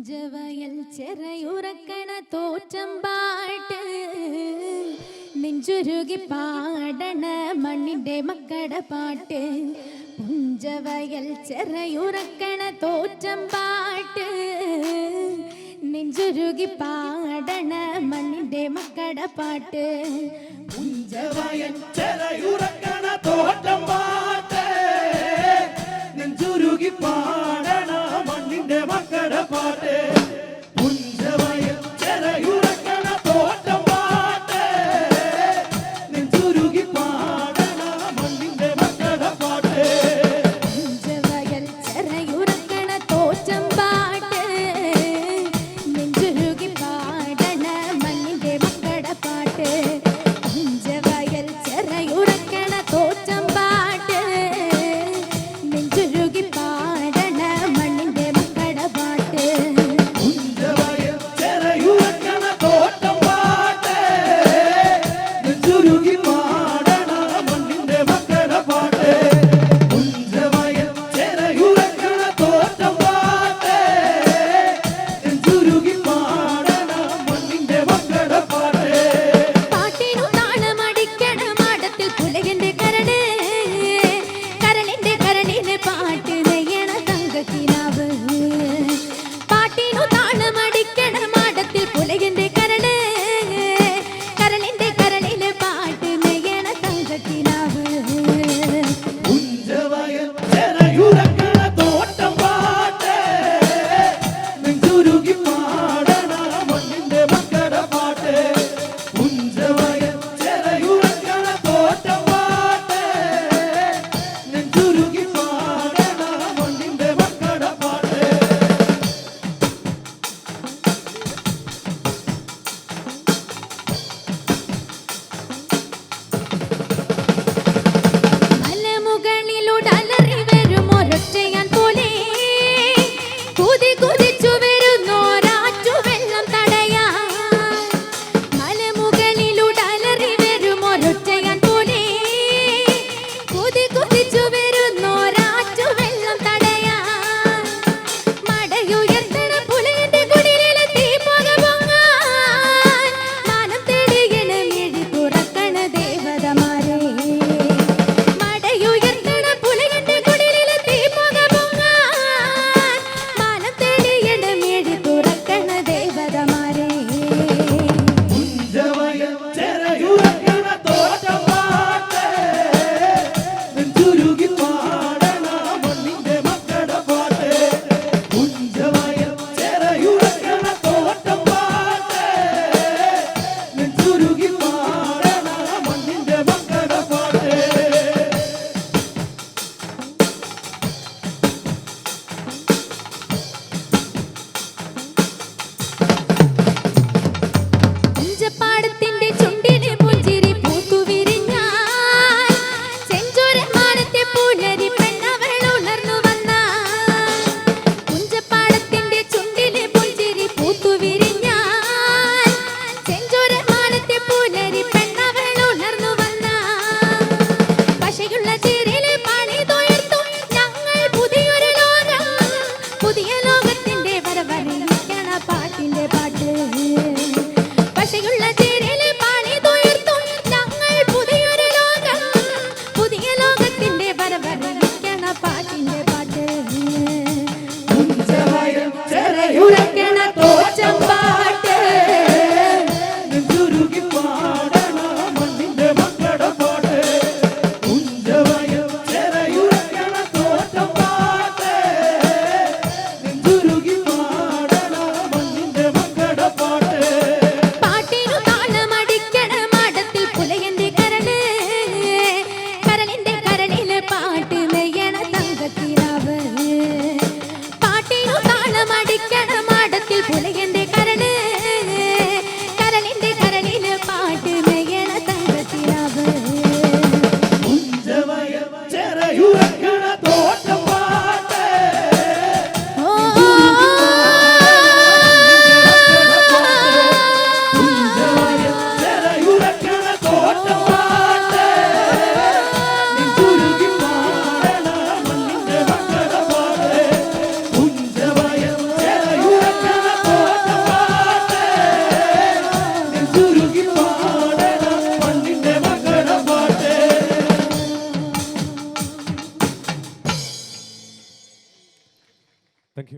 നെഞ്ചവയൽ ചെറയുറക്കണ തോറ്റം പാട്ട്. നെഞ്ചുരുകി പാടണ മണ്ണിന്റെ മക്കട പാട്ട്. പുഞ്ചവയൽ ചെറയുറക്കണ തോറ്റം പാട്ട്. നെഞ്ചുരുകി പാടണ മണ്ണിന്റെ മക്കട പാട്ട്. പുഞ്ചവയൽ ചെറയുറക്കണ തോറ്റം പാട്ട്. கன்னட பாட்டு.